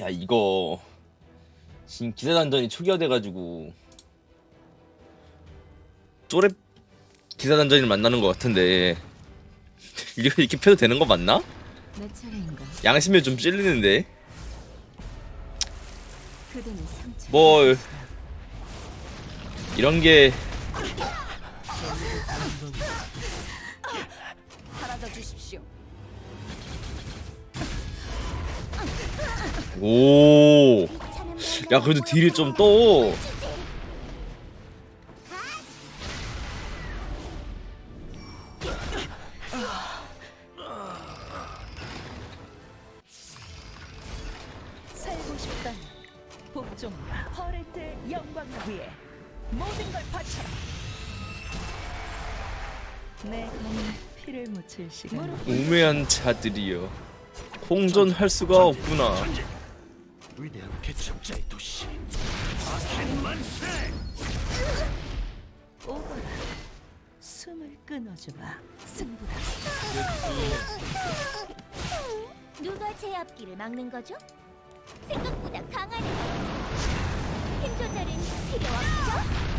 야 이거 지금 기사 단전이 초기화돼가지고 쪼렙 기사 단전을 만나는 것 같은데 이렇게 이렇게 펴도 되는 거 맞나? 내 차례인가? 양심에 좀 찔리는데 그대는 상처. 뭘 이런 게 사라져 주십시오. 오. 야 그래도 딜이 좀 떠. 내 검은 피를 묻힐 시간. 우매한 자들이여. 공존할 수가 없구나. 위대한 개척자의 도시 오거라. 숨을 끊어주마. 승부다. 누가 제 앞길을 막는 거죠? 생각보다 강하네. 힘 조절은 필요 없죠?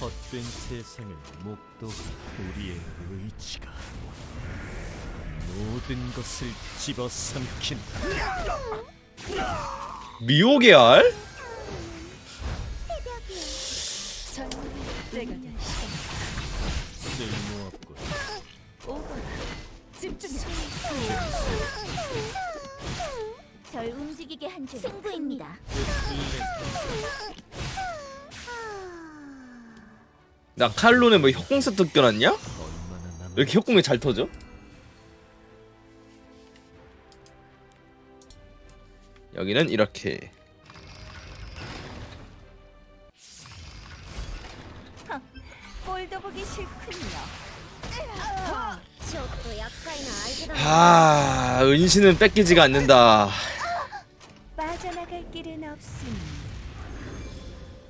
헛된 세상을 목도한 우리의 의지가 모든 것을 집어삼킨다 미혹의 알? 쓸모없고. 절 움직이게 한줄 승부입니다. 나 칼론에 뭐 협공 세트 껴놨냐? 왜 이렇게 협공이 잘 터져? 여기는 이렇게 꼴도 보기 싫군요. 아 은신은 뺏기지가 않는다 빠져나갈 길은 없으니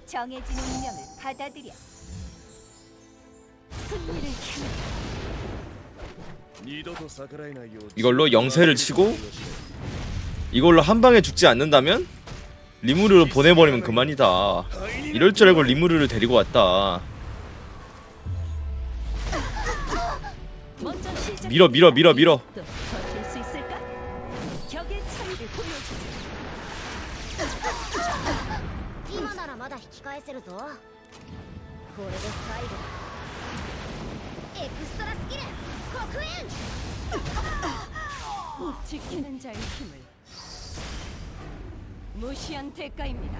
정해진 운명을 받아들여. 이걸로 영세를 치고 이걸로 한 방에 죽지 않는다면 리무르를 보내버리면 그만이다. 이럴 줄 알고 리무르를 데리고 왔다. 밀어 밀어 밀어 밀어 エクストラスキル黒煙 지키는 자의 힘을 무시한 대가입니다.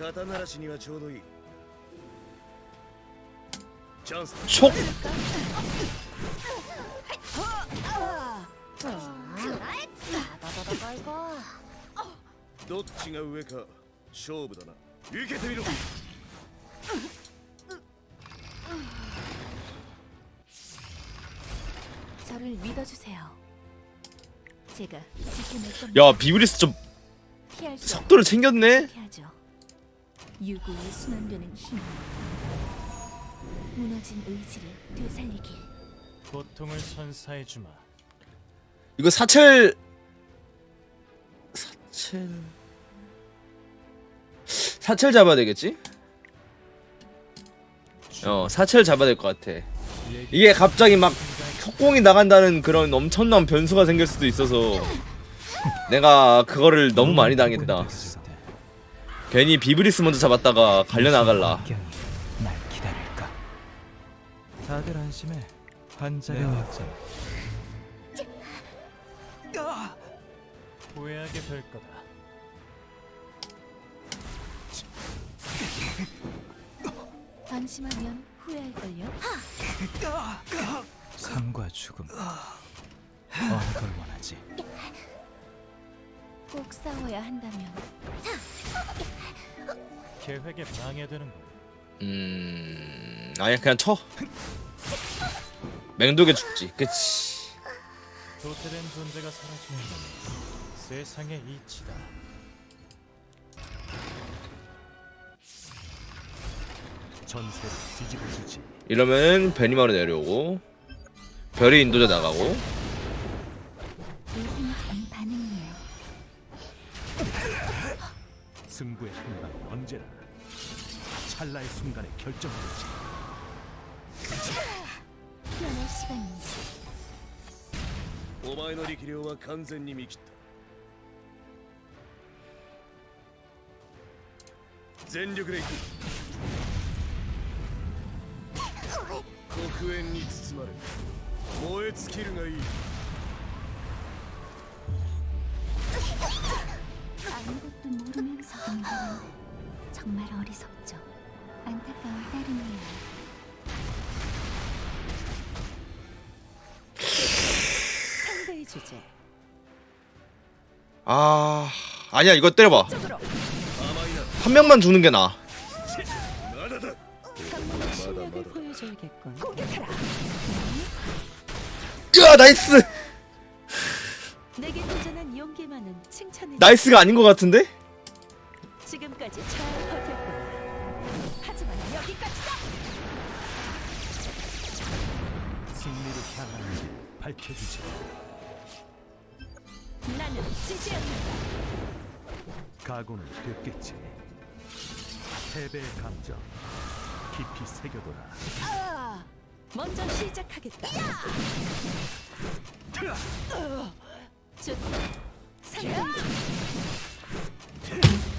肩慣らしにはちょうどいいチャンスだ 촉 くらえた戦いかどっちが上か 勝負だな受けてみろ 저를 믿어주세요. 제가 지켜낼 겁니다. 야 비브리스 좀 피할 수 속도를 챙겼네 없게 하죠. 유구에 순환되는 힘. 무너진 의지를 되살리길. 고통을 선사해주마 이거 사첼 사첼 사첼 잡아야 되겠지? 어 사첼 잡아야 될 것 같아 이게 갑자기 막 협공이 나간다는 그런 엄청난 변수가 생길 수도 있어서 내가 그거를 너무 많이 당했다 괜히 비브리스 먼저 잡았다가 갈려 나갈라 날 기다릴까? 다들 안심해. 환자가 왔잖아. 후회하게 될 거다 안심하면 후회할걸요? 삶과 죽음. 어느 걸 원하지? 꼭 싸워야 한다면 계획에 방해되는 거. 음 아니야 그냥 쳐 맹독에 죽지 그치 도태된 존재가 사라지는 건 세상의 이치다. 전세를 뒤집어 주지. 이러면 베니마로 내려오고 별이 인도자 나가고 인생적인 반응이에요. 승부의 한방 언제나 찰나의 순간에 결정되지. 피어날 시간입니다. お前の力量は完全に見切った全力で行く 黒煙に包まれ燃え尽きるがいい 아무것도 모르면서 공부하는데 정말 어리석죠. 안타까운 따름이에요. 상대의 주제. 아 아니야 이거 때려봐 쪽으로 甘いな 한 명만 죽는 게 나아 まだだ 강력한 실력을 보여줘야겠군. 공격하라. 으아 나이스 내게 도전한 용기만은 칭찬해. 나이스가 아닌 것 같은데 지금까지 잘 버텼구나. 하지만 여기까지다. 승리를 향하는 길 밝혀주지. 나는 지지 않는다. 각오는 됐겠지. 패배의 감정 깊이 새겨둬라. 아, 먼저 시작하겠다.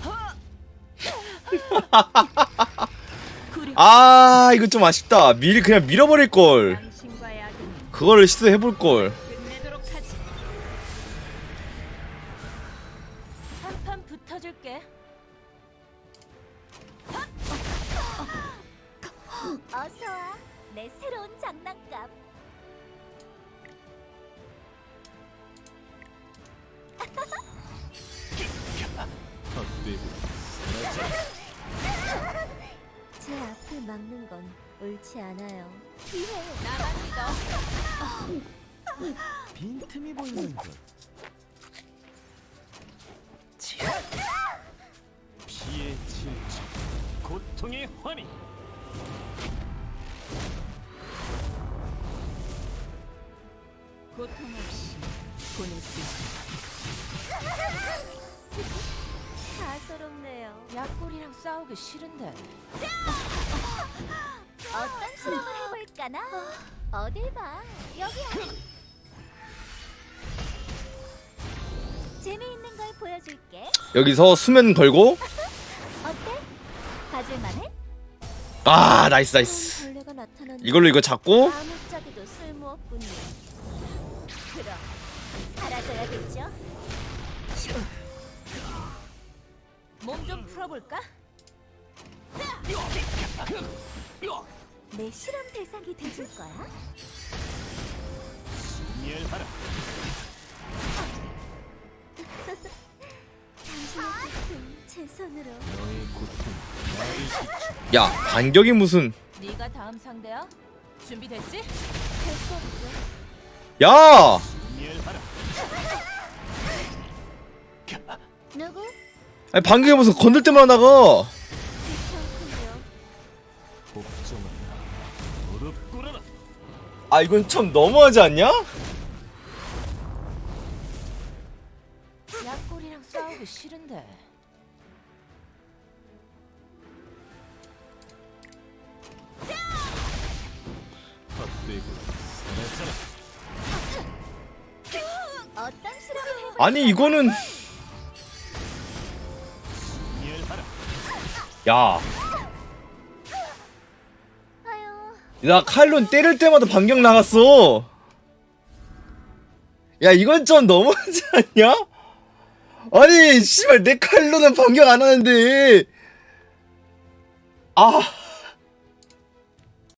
어, 아 이거 좀 아쉽다 밀 그냥 밀어버릴 걸 당신과의 악은 그거를 시도해 볼 걸. 옳지 않아요. 나만 믿어. 빈틈이 보이는 것. 피의 질주, 고통의 환희. 고통 없이 보낼 수 있어. 가소롭네요. 약골이랑 싸우기 싫은데. 어떤 실험을 해볼까나? 어딜 봐. 여기야. 재미있는 걸 보여줄게. 여기서 수면 걸고 어때? 가질만해? 아 나이스 나이스 벌레가 나타났네. 이걸로 이거 잡고 아무짝에도 쓸모없군요. 그럼 사라져야겠죠? 몸 좀 풀어볼까? 내 실험 대상이 돼줄 거야? 멸하라. 당신의 제 손으로. 야 반격이 무슨 네가 다음 상대야? 준비됐지? 될수 없죠. 야 멸하라. 누구? 아니 반격이 무슨 건들 때만 나가 아 이건 참 너무하지 않냐? 약골이랑 싸우기 싫은데. 어떤? 아니 이거는 멸 나 칼론 때릴 때마다 반격 나갔어. 야 이건 좀 너무하지 않냐? 아니 씨발 내 칼로는 반격 안 하는데 아